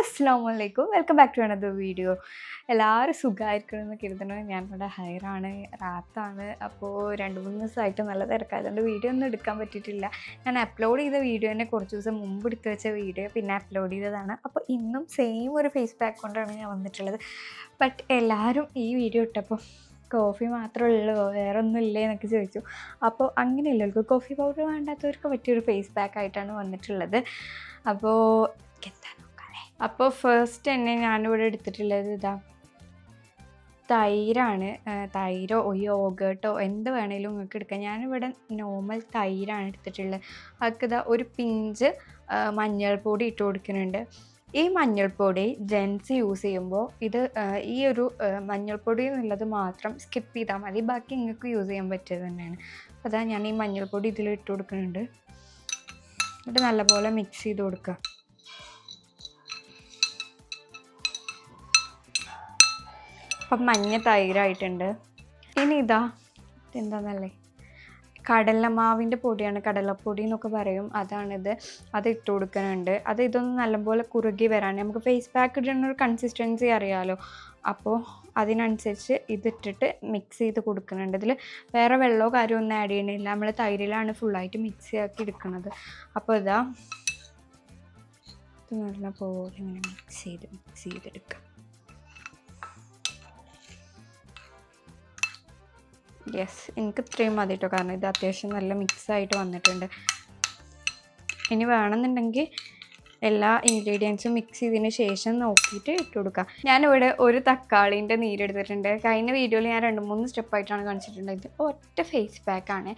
അസ്സാം വലൈക്കും welcome back to another video എല്ലാവരും സുഖമായിരിക്കണം എന്ന് കരുതുന്നത് ഞാൻ ഇവിടെ ഹയറാണ് റാത്താണ്. അപ്പോൾ രണ്ട് മൂന്ന് ദിവസമായിട്ട് നല്ല തിരക്കായതുകൊണ്ട് വീഡിയോ ഒന്നും എടുക്കാൻ പറ്റിയിട്ടില്ല. ഞാൻ അപ്ലോഡ് ചെയ്ത വീഡിയോനെ കുറച്ച് ദിവസം മുമ്പ് എടുത്ത് വെച്ച വീഡിയോ പിന്നെ അപ്ലോഡ് ചെയ്തതാണ്. അപ്പോൾ ഇന്നും സെയിം ഒരു ഫേസ് പാക്ക് കൊണ്ടാണ് ഞാൻ വന്നിട്ടുള്ളത്. ബട്ട് എല്ലാവരും ഈ വീഡിയോ ഇട്ടപ്പോൾ കോഫി മാത്രമേ ഉള്ളൂ. വേറെ ഒന്നും ഇല്ലേ എന്നൊക്കെ ചോദിച്ചു. അപ്പോൾ അങ്ങനെയല്ലവർക്ക് കോഫി പൗഡർ വേണ്ടാത്തവർക്ക് പറ്റിയൊരു ഫേസ് പാക്ക് ആയിട്ടാണ് വന്നിട്ടുള്ളത്. അപ്പോൾ അപ്പോൾ ഫസ്റ്റ് തന്നെ ഞാനിവിടെ എടുത്തിട്ടുള്ളത് ഇതാ. തൈരാണ്. തൈരോ യോഗേട്ടോ എന്ത് വേണേലും നിങ്ങൾക്ക് എടുക്കാം. ഞാനിവിടെ നോർമൽ തൈരാണ് എടുത്തിട്ടുള്ളത്. അതൊക്കെ ഒരു പിഞ്ച് മഞ്ഞൾപ്പൊടി ഇട്ട് കൊടുക്കുന്നുണ്ട്. ഈ മഞ്ഞൾപ്പൊടി ജെൻസ് യൂസ് ചെയ്യുമ്പോൾ ഇത് ഈ ഒരു മഞ്ഞൾപ്പൊടി എന്നുള്ളത് മാത്രം സ്കിപ്പ് ചെയ്താൽ മതി. ബാക്കി നിങ്ങൾക്ക് യൂസ് ചെയ്യാൻ പറ്റിയത് തന്നെയാണ്. അപ്പോൾ അതാ ഞാൻ ഈ മഞ്ഞൾപ്പൊടി ഇതിൽ ഇട്ട് കൊടുക്കുന്നുണ്ട്. എന്നിട്ട് നല്ലപോലെ മിക്സ് ചെയ്ത് കൊടുക്കുക. അപ്പം മഞ്ഞ തൈരായിട്ടുണ്ട്. ഇനി ഇതാ എന്താന്നല്ലേ കടലമാവിന്റെ പൊടിയാണ്. കടലപ്പൊടി എന്നൊക്കെ പറയും. അതാണിത്. അത് ഇട്ട് കൊടുക്കുന്നുണ്ട്. അത് ഇതൊന്ന് നല്ലപോലെ കുറുകി വരാൻ നമുക്ക് ഫേസ് പാക്ക് ഇടുന്ന ഒരു കൺസിസ്റ്റൻസി അറിയാമല്ലോ അപ്പോൾ അതിനനുസരിച്ച് ഇതിട്ടിട്ട് മിക്സ് ചെയ്ത് കൊടുക്കുന്നുണ്ട്. ഇതിൽ വേറെ വെള്ളമോ കാര്യമോ ഒന്നും ആഡ് ചെയ്യണില്ല നമ്മൾ തൈരിലാണ് ഫുള്ളായിട്ട് മിക്സ് ആക്കി എടുക്കുന്നത്. അപ്പോൾ ഇതാ ഇത് നല്ലപോലെ ഇങ്ങനെ മിക്സ് ചെയ്ത് മിക്സ് ചെയ്തെടുക്കാം. യെസ് എനിക്ക് ഇത്രയും മതി കേട്ടോ കാരണം ഇത് അത്യാവശ്യം നല്ല മിക്സ് ആയിട്ട് വന്നിട്ടുണ്ട്. ഇനി വേണമെന്നുണ്ടെങ്കിൽ എല്ലാ ഇൻഗ്രീഡിയൻസും മിക്സ് ചെയ്തതിന് ശേഷം നോക്കിയിട്ട് ഇട്ട് കൊടുക്കുക ഞാനിവിടെ ഒരു തക്കാളീന്റെ നീരെടുത്തിട്ടുണ്ട് കഴിഞ്ഞ വീഡിയോയിൽ ഞാൻ രണ്ട് മൂന്ന് സ്റ്റെപ്പായിട്ടാണ് കാണിച്ചിട്ടുണ്ട് ഇത് ഒറ്റ ഫേസ് പാക്കാണ്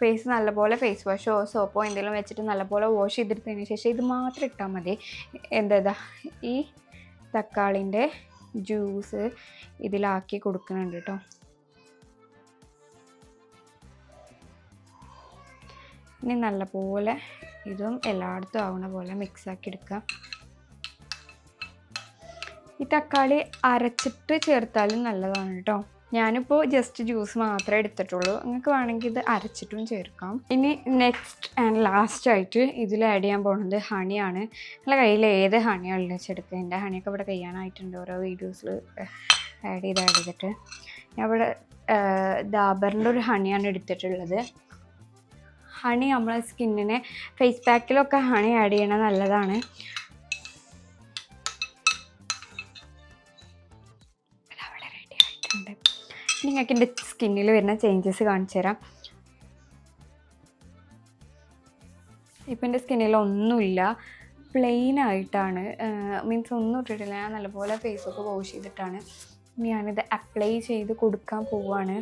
ഫേസ് നല്ലപോലെ ഫേസ് വാഷോ സോപ്പോ എന്തെങ്കിലും വെച്ചിട്ട് നല്ലപോലെ വാഷ് ചെയ്തെടുത്തതിന് ശേഷം ഇത് മാത്രം ഇട്ടാൽ മതി. എന്താ ഈ തക്കാളിന്റെ ജ്യൂസ് ഇതിലാക്കി കൊടുക്കുന്നുണ്ട് കേട്ടോ ഇനി നല്ലപോലെ ഇതും എല്ലായിടത്തും ആവുന്ന പോലെ മിക്സാക്കി എടുക്കാം ഈ തക്കാളി അരച്ചിട്ട് ചേർത്താലും നല്ലതാണ് കേട്ടോ ഞാനിപ്പോൾ ജസ്റ്റ് ജ്യൂസ് മാത്രമേ എടുത്തിട്ടുള്ളൂ. നിങ്ങൾക്ക് വേണമെങ്കിൽ ഇത് അരച്ചിട്ടും ചേർക്കാം. ഇനി നെക്സ്റ്റ് ആൻഡ് ലാസ്റ്റ് ആയിട്ട് ഇതിൽ ആഡ് ചെയ്യാൻ പോകുന്നത് ഹണിയാണ്. നിങ്ങളുടെ കയ്യിൽ ഏത് ഹണിയാണ് വെച്ചെടുക്കുക? എന്റെ ഹണിയൊക്കെ ഇവിടെ കഴിയാനായിട്ടുണ്ട് ഓരോ വീഡിയോസിൽ ആഡ് ചെയ്ത് ആഡ് ചെയ്തിട്ട്. ഞാൻ ഇവിടെ ഡാബറിന്റെ ഒരു ഹണിയാണ് എടുത്തിട്ടുള്ളത്. ഹണി നമ്മളെ സ്കിന്നിനെ ഫേസ് പാക്കിലൊക്കെ ഹണി ആഡ് ചെയ്യണത് നല്ലതാണ്. നിങ്ങൾക്ക് എന്റെ സ്കിന്നിൽ വരുന്ന ചേഞ്ചസ് കാണിച്ചു തരാം. ഇപ്പം എന്റെ സ്കിന്നിൽ ഒന്നുമില്ല. പ്ലെയിൻ ആയിട്ടാണ്. മീൻസ് ഒന്നും ഇട്ടിട്ടില്ല. ഞാൻ നല്ലപോലെ ഫേസൊക്കെ വാഷ് ചെയ്തിട്ടാണ്. ഞാനിത് അപ്ലൈ ചെയ്ത് കൊടുക്കാൻ പോവാണ്.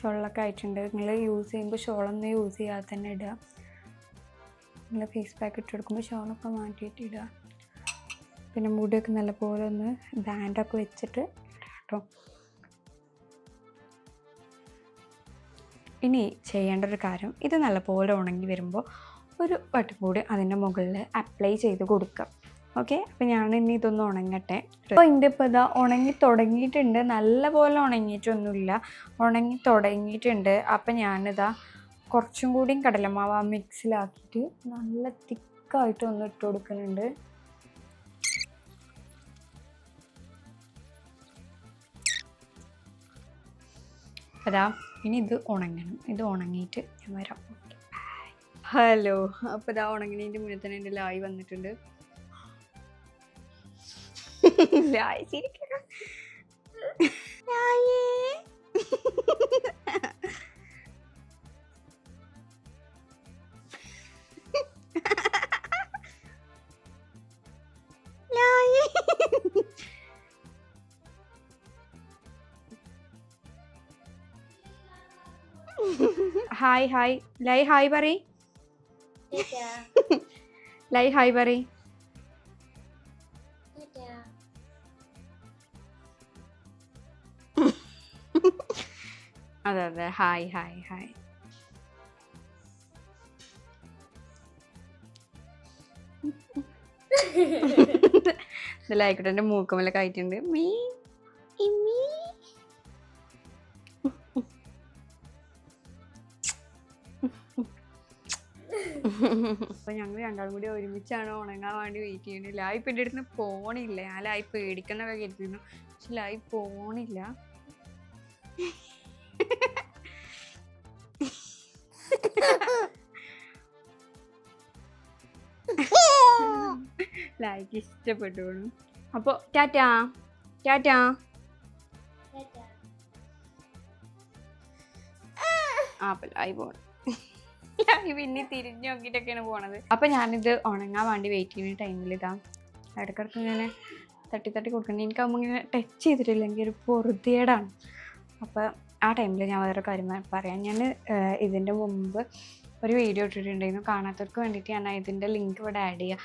ഷോളൊക്കെ ആയിട്ടുണ്ട്. നിങ്ങൾ യൂസ് ചെയ്യുമ്പോൾ ഷോളൊന്നും യൂസ് ചെയ്യാതെ തന്നെ ഇടുക. നിങ്ങൾ ഫേസ് പാക്ക് ഇട്ടെടുക്കുമ്പോൾ ഷോളൊക്കെ മാറ്റിയിട്ട് ഇടുക. പിന്നെ മുടിയൊക്കെ നല്ലപോലെ ഒന്ന് ബാൻഡൊക്കെ വെച്ചിട്ട് കേട്ടോ ഇനി ചെയ്യേണ്ട ഒരു കാര്യം ഇത് നല്ലപോലെ ഉണങ്ങി വരുമ്പോൾ ഒരു വട്ടം കൂടി അതിന്റെ മുകളിൽ അപ്ലൈ ചെയ്ത് കൊടുക്കുക. ഓക്കെ അപ്പം ഞാൻ ഇനി ഇതൊന്ന് ഉണങ്ങട്ടെ. അപ്പോൾ ഇതിന്റെ ഇപ്പോൾ ഇതാ ഉണങ്ങി തുടങ്ങിയിട്ടുണ്ട്. നല്ലപോലെ ഉണങ്ങിയിട്ടൊന്നുമില്ല. ഉണങ്ങി തുടങ്ങിയിട്ടുണ്ട്. അപ്പം ഞാനിതാ കുറച്ചും കൂടിയും കടലമാവ് ആ മിക്സിലാക്കിയിട്ട് നല്ല തിക്കായിട്ട് ഒന്ന് ഇട്ട് കൊടുക്കുന്നുണ്ട്. അതാ ഇനി ഇത് ഉണങ്ങണം. ഇത് ഉണങ്ങിയിട്ട് ഞാൻ വരാം. ഹലോ അപ്പോൾ ഇതാ ഉണങ്ങണതിന്റെ മുന്നേ തന്നെ എന്റെ ലായി വന്നിട്ടുണ്ട്. ഹായ് ഹായ് ലൈ ഹായ് പറയ് ലൈ ഹായ് പറയ് അതെ അതെ. ഹായ് ഹായ് ഹായ് ഇതിലായിക്കോട്ടെ എന്റെ മൂക്കുമല കയറ്റുണ്ട് മീ ഞങ്ങൾ രണ്ടാളും കൂടി ഒരുമിച്ചാണ് ഉണങ്ങാൻ വേണ്ടി വെയിറ്റ് ചെയ്യുന്നത്. ലായ് ഇപ്പം എന്റെ അടുത്ത് പോണില്ല. ഞാൻ ലായ് പേടിക്കുന്നൊക്കെ കരുതിയിരുന്നു പക്ഷെ ലായ് പോണില്ല. ലായിക്ക് ഇഷ്ടപ്പെട്ടു അപ്പോൾ ടാറ്റാ. ടാറ്റാ. ആ അപ്പം ലായി പോണം ലൈവ് ഇനി തിരിഞ്ഞു നോക്കിയിട്ടൊക്കെയാണ് പോണത്. അപ്പം ഞാനിത് ഉണങ്ങാൻ വേണ്ടി വെയിറ്റ് ചെയ്യുന്ന ടൈമിൽ ഇതാ. ഇടയ്ക്കിടയ്ക്ക് ഇങ്ങനെ തട്ടി തട്ടി കൊടുക്കണം എനിക്കാകുമ്പോൾ ഇങ്ങനെ ടച്ച് ചെയ്തിട്ടില്ലെങ്കിൽ ഒരു പൊറുതിയേടാണ് അപ്പോൾ ആ ടൈമിൽ ഞാൻ വേറെ കാര്യം പറയാം. ഞാൻ ഇതിന്റെ മുമ്പ് ഒരു വീഡിയോ ഇട്ടിട്ടുണ്ടായിരുന്നു. കാണാത്തവർക്ക് വേണ്ടിയിട്ട് ഞാൻ ഇതിന്റെ ലിങ്ക് ഇവിടെ ആഡ് ചെയ്യാം.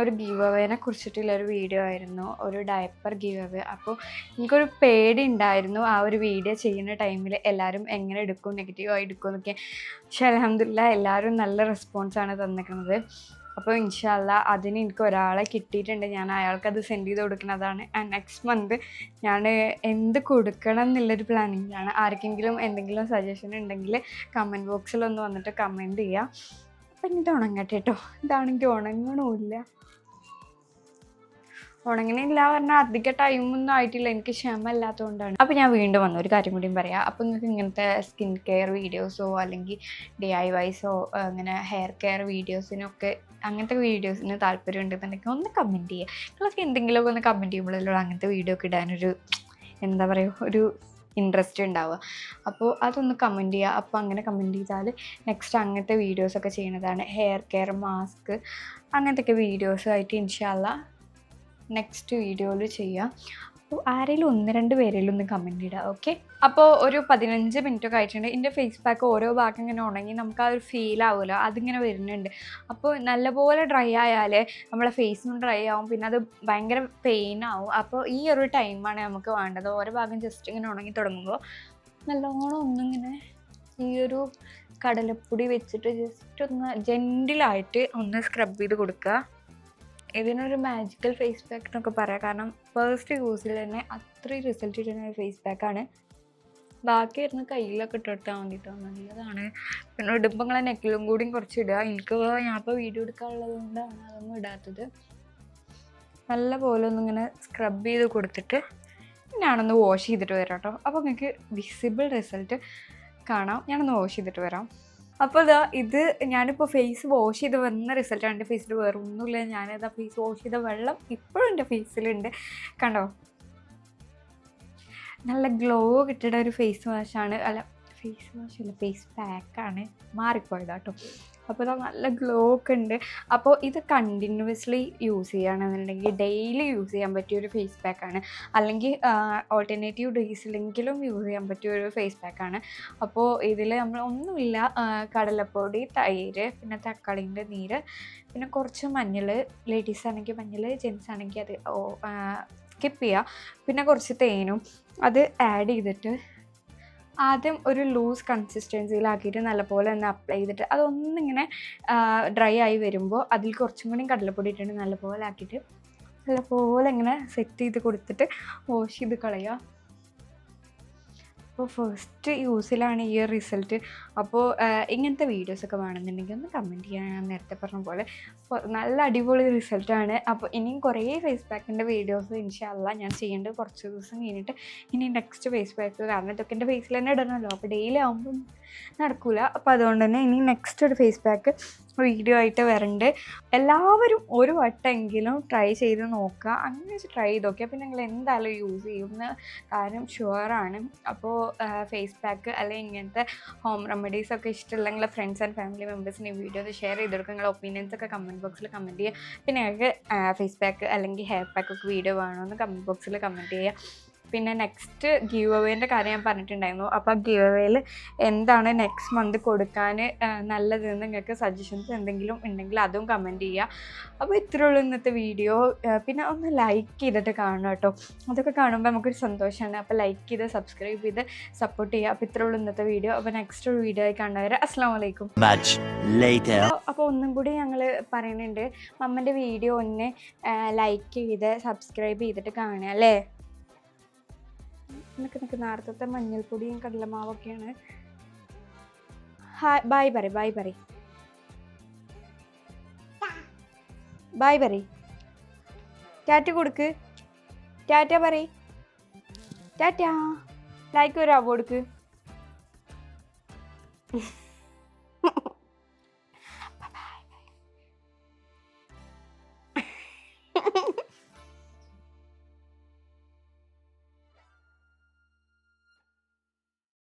ഒരു ഗീവ് അവേനെ കുറിച്ചിട്ടുള്ള ഒരു വീഡിയോ ആയിരുന്നു. ഒരു ഡയപ്പർ ഗീവ് അവേ അപ്പോൾ എനിക്കൊരു പേടി ഉണ്ടായിരുന്നു ആ ഒരു വീഡിയോ ചെയ്യുന്ന ടൈമിൽ എല്ലാവരും എങ്ങനെ എടുക്കും നെഗറ്റീവായി എടുക്കും എന്നൊക്കെ. പക്ഷേ അലഹമില്ല എല്ലാവരും നല്ല റെസ്പോൺസാണ് തന്നിരിക്കുന്നത്. അപ്പോൾ ഇൻഷാല്ല അതിന് എനിക്ക് ഒരാളെ കിട്ടിയിട്ടുണ്ട്. ഞാൻ അയാൾക്ക് അത് സെൻഡ് ചെയ്ത് കൊടുക്കുന്നതാണ്. ആൻഡ് നെക്സ്റ്റ് മന്ത് ഞാൻ എന്ത് കൊടുക്കണം എന്നുള്ളൊരു പ്ലാനിങ്ങിലാണ് ആർക്കെങ്കിലും എന്തെങ്കിലും സജഷൻ ഉണ്ടെങ്കിൽ കമന്റ് ബോക്സിൽ ഒന്ന് വന്നിട്ട് കമന്റ് ചെയ്യുക അപ്പം ഇത് ഉണങ്ങട്ടെ കേട്ടോ ഇതാണെങ്കിൽ ഉണങ്ങണമില്ല ഉണങ്ങണില്ല പറഞ്ഞാൽ അധിക ടൈമൊന്നും ആയിട്ടില്ല. എനിക്ക് ക്ഷമ ഇല്ലാത്തതുകൊണ്ടാണ് അപ്പോൾ ഞാൻ വീണ്ടും വന്നു. ഒരു കാര്യം കൂടിയും പറയാം. അപ്പോൾ നിങ്ങൾക്ക് ഇങ്ങനത്തെ സ്കിൻ കെയർ വീഡിയോസോ അല്ലെങ്കിൽ ഡി ഐ വൈസോ അങ്ങനെ ഹെയർ കെയർ വീഡിയോസിനൊക്കെ അങ്ങനത്തെ വീഡിയോസിന് താല്പര്യം ഉണ്ടെന്നുണ്ടെങ്കിൽ ഒന്ന് കമന്റ് ചെയ്യുക നിങ്ങളൊക്കെ എന്തെങ്കിലുമൊക്കെ ഒന്ന് കമന്റ് ചെയ്യുമ്പോഴല്ലോ അങ്ങനത്തെ വീഡിയോ ഒക്കെ ഇടാനൊരു എന്താ പറയുക ഒരു ഇൻട്രസ്റ്റ് ഉണ്ടാവുക. അപ്പോൾ അതൊന്ന് കമന്റ് ചെയ്യുക അപ്പോൾ അങ്ങനെ കമന്റ് ചെയ്താൽ നെക്സ്റ്റ് അങ്ങനത്തെ വീഡിയോസൊക്കെ ചെയ്യുന്നതാണ്. ഹെയർ കെയർ മാസ്ക് അങ്ങനത്തെയൊക്കെ വീഡിയോസുമായിട്ട് ഇൻഷാല്ല നെക്സ്റ്റ് വീഡിയോയിൽ ചെയ്യാം. അപ്പോൾ ആരെങ്കിലും ഒന്ന് രണ്ട് പേരെങ്കിലും ഒന്ന് കമന്റ് ഇടുക ഓക്കെ അപ്പോൾ ഒരു പതിനഞ്ച് മിനിറ്റൊക്കെ ആയിട്ടുണ്ട്. എന്റെ ഫേസ് പാക്ക് ഓരോ ഭാഗം ഇങ്ങനെ ഉണങ്ങി നമുക്ക് ആ ഒരു ഫീൽ ആവുമല്ലോ. അതിങ്ങനെ വരുന്നുണ്ട്. അപ്പോൾ നല്ലപോലെ ഡ്രൈ ആയാൽ നമ്മളെ ഫേസും ഡ്രൈ ആവും. പിന്നെ അത് ഭയങ്കര പെയിൻ ആവും. അപ്പോൾ ഈ ഒരു ടൈമാണ് നമുക്ക് വേണ്ടത്. ഓരോ ഭാഗം ജസ്റ്റ് ഇങ്ങനെ ഉണങ്ങി തുടങ്ങുമ്പോൾ നല്ലോണം ഒന്നിങ്ങനെ ഈ ഒരു കടലപ്പൊടി വെച്ചിട്ട് ജസ്റ്റ് ഒന്ന് ജെന്റിലായിട്ട് ഒന്ന് സ്ക്രബ് ചെയ്ത് കൊടുക്കുക ഇതിനൊരു മാജിക്കൽ ഫേസ് പാക്ക് എന്നൊക്കെ പറയാം. കാരണം ഫസ്റ്റ് യൂസിൽ തന്നെ അത്രയും റിസൾട്ട് കിട്ടുന്ന ഒരു ഫേസ് പാക്കാണ് ബാക്കി വരുന്ന കയ്യിലൊക്കെ ഇട്ടെടുത്താൽ വേണ്ടിയിട്ട് നല്ലതാണ്. പിന്നെ ഇടുമ്പോൾ നെക്കിലും കൂടിയും കുറച്ച് ഇടുക. എനിക്ക് ഞാൻ ഇപ്പോൾ വീഡിയോ എടുക്കാനുള്ളത് കൊണ്ടാണ് അതൊന്നും ഇടാത്തത്. നല്ല പോലെ ഒന്നിങ്ങനെ സ്ക്രബ് ചെയ്ത് കൊടുത്തിട്ട് ഞാനൊന്ന് വാഷ് ചെയ്തിട്ട് വരാം കേട്ടോ അപ്പോൾ നിങ്ങൾക്ക് വിസിബിൾ റിസൾട്ട് കാണാം. ഞാനൊന്ന് വാഷ് ചെയ്തിട്ട് വരാം. അപ്പോൾ ഇതാ ഇത് ഞാനിപ്പോൾ ഫേസ് വാഷ് ചെയ്ത് വന്ന റിസൾട്ടാണ് എന്റെ ഫേസിൽ വേറെ ഒന്നുമില്ല. ഞാനിതാ ഫേസ് വാഷ് ചെയ്ത വെള്ളം ഇപ്പോഴും എന്റെ ഫേസിലുണ്ട് കണ്ടോ? നല്ല ഗ്ലോ കിട്ടുന്ന ഒരു ഫേസ് വാഷാണ് അല്ല ഫേസ് വാഷ് അല്ല ഫേസ് പാക്കാണ് മാറിപ്പോയതാട്ടോ അപ്പോൾ ഇതാ നല്ല ഗ്ലോ ഒക്കെ ഉണ്ട്. അപ്പോൾ ഇത് കണ്ടിന്യൂസ്ലി യൂസ് ചെയ്യുകയാണെന്നുണ്ടെങ്കിൽ ഡെയിലി യൂസ് ചെയ്യാൻ പറ്റിയ ഒരു ഫേസ് പാക്കാണ് അല്ലെങ്കിൽ ഓൾട്ടർനേറ്റീവ് ഡേയ്സിലെങ്കിലും യൂസ് ചെയ്യാൻ പറ്റിയ ഒരു ഫേസ് പാക്കാണ് അപ്പോൾ ഇതിൽ നമ്മൾ ഒന്നുമില്ല കടലപ്പൊടി തൈര് പിന്നെ തക്കാളിന്റെ നീര് പിന്നെ കുറച്ച് മഞ്ഞൾ ലേഡീസ് ആണെങ്കിൽ മഞ്ഞൾ ജെൻസ് ആണെങ്കിൽ അത് സ്കിപ്പ് ചെയ്യുക. പിന്നെ കുറച്ച് തേനും അത് ആഡ് ചെയ്തിട്ട് ആദ്യം ഒരു ലൂസ് കൺസിസ്റ്റൻസിയിലാക്കിയിട്ട് നല്ലപോലെ ഒന്ന് അപ്ലൈ ചെയ്തിട്ട് അതൊന്നിങ്ങനെ ഡ്രൈ ആയി വരുമ്പോൾ അതിൽ കുറച്ചും കൂടി കടലപ്പൊടി ഇട്ടിട്ട് നല്ലപോലെ ആക്കിയിട്ട് നല്ലപോലെ ഇങ്ങനെ സെറ്റ് ചെയ്ത് കൊടുത്തിട്ട് വാഷ് ചെയ്ത് കളയുക. അപ്പോൾ ഫസ്റ്റ് യൂസിലാണ് ഈ ഒരു റിസൾട്ട് അപ്പോൾ ഇങ്ങനത്തെ വീഡിയോസൊക്കെ വേണമെന്നുണ്ടെങ്കിൽ ഒന്ന് കമന്റ് ചെയ്യാൻ ഞാൻ നേരത്തെ പറഞ്ഞ പോലെ. നല്ല അടിപൊളി റിസൾട്ടാണ് അപ്പോൾ ഇനിയും കുറേ ഫേസ് പാക്കിന്റെ വീഡിയോസ് ഇൻഷാല്ല ഞാൻ ചെയ്യേണ്ടത് കുറച്ച് ദിവസം കഴിഞ്ഞിട്ട് ഇനി നെക്സ്റ്റ് ഫേസ് പാക്ക് കാരണം ഇതൊക്കെ എന്റെ ഫേസിൽ തന്നെ ഇടണമല്ലോ അപ്പോൾ ഡെയിലി ആകുമ്പം നടക്കില്ല അപ്പോൾ അതുകൊണ്ട് തന്നെ ഇനി നെക്സ്റ്റ് ഒരു ഫേസ് പാക്ക് വീഡിയോ ആയിട്ട് വരണ്ട്. എല്ലാവരും ഒരു വട്ടമെങ്കിലും ട്രൈ ചെയ്ത് നോക്കുക. അങ്ങനെ വെച്ച് ട്രൈ ചെയ്ത് നോക്കിയാൽ പിന്നെ നിങ്ങൾ എന്തായാലും യൂസ് ചെയ്യുന്ന കാര്യം ഷുവറാണ് അപ്പോൾ ഫേസ് പാക്ക് അല്ലെങ്കിൽ ഇങ്ങനത്തെ ഹോം റെമഡീസ് ഒക്കെ ഇഷ്ടമുള്ള നിങ്ങളെ ഫ്രണ്ട്സ് ആൻഡ് ഫാമിലി മെമ്പേഴ്സിന് ഈ വീഡിയോ ഷെയർ ചെയ്ത് കൊടുക്കുക. നിങ്ങളുടെ ഒപ്പീനിയൻസ് ഒക്കെ കമന്റ് ബോക്സിൽ കമന്റ് ചെയ്യുക. പിന്നെ ഞങ്ങൾക്ക് ഫേസ് പാക്ക് അല്ലെങ്കിൽ ഹെയർ പാക്ക് ഒക്കെ വീഡിയോ വേണമെന്ന് കമന്റ് ബോക്സിൽ കമന്റ് ചെയ്യുക. പിന്നെ നെക്സ്റ്റ് ഗീവ് അവേന്റെ കാര്യം ഞാൻ പറഞ്ഞിട്ടുണ്ടായിരുന്നു. അപ്പോൾ ആ ഗീവ് അവേയിൽ എന്താണ് നെക്സ്റ്റ് മന്ത് കൊടുക്കാൻ നല്ലതെന്ന് നിങ്ങൾക്ക് സജഷൻസ് എന്തെങ്കിലും ഉണ്ടെങ്കിൽ അതും കമന്റ് ചെയ്യുക. അപ്പോൾ ഇത്രയേ ഉള്ളൂ ഇന്നത്തെ വീഡിയോ പിന്നെ ഒന്ന് ലൈക്ക് ചെയ്തിട്ട് കാണണം കേട്ടോ. അതൊക്കെ കാണുമ്പോൾ നമുക്കൊരു സന്തോഷമാണ്. അപ്പോൾ ലൈക്ക് ചെയ്ത് സബ്സ്ക്രൈബ് ചെയ്ത് സപ്പോർട്ട് ചെയ്യുക. അപ്പോൾ ഇത്രയേ ഉള്ളൂ ഇന്നത്തെ വീഡിയോ അപ്പോൾ നെക്സ്റ്റ് ഒരു വീഡിയോ ആയി കാണുന്നവരെ അസ്സാം വലൈക്കും. അപ്പോൾ ഒന്നും കൂടി ഞങ്ങൾ പറയുന്നുണ്ട്. മമ്മന്റെ വീഡിയോ ഒന്ന് ലൈക്ക് ചെയ്ത് സബ്സ്ക്രൈബ് ചെയ്തിട്ട് കാണുക അല്ലേ? നിനക്ക് നിനക്ക് നേരത്തെ മഞ്ഞൾപ്പൊടിയും കടലമാവൊക്കെയാണ്. ഹായ് ബായ് പറ ബായ് പറ ബായ് പറ ടാറ്റ കൊടുക്ക്. ടാറ്റ പറ ടാറ്റ ലൈക്ക് വരാവോ കൊടുക്ക്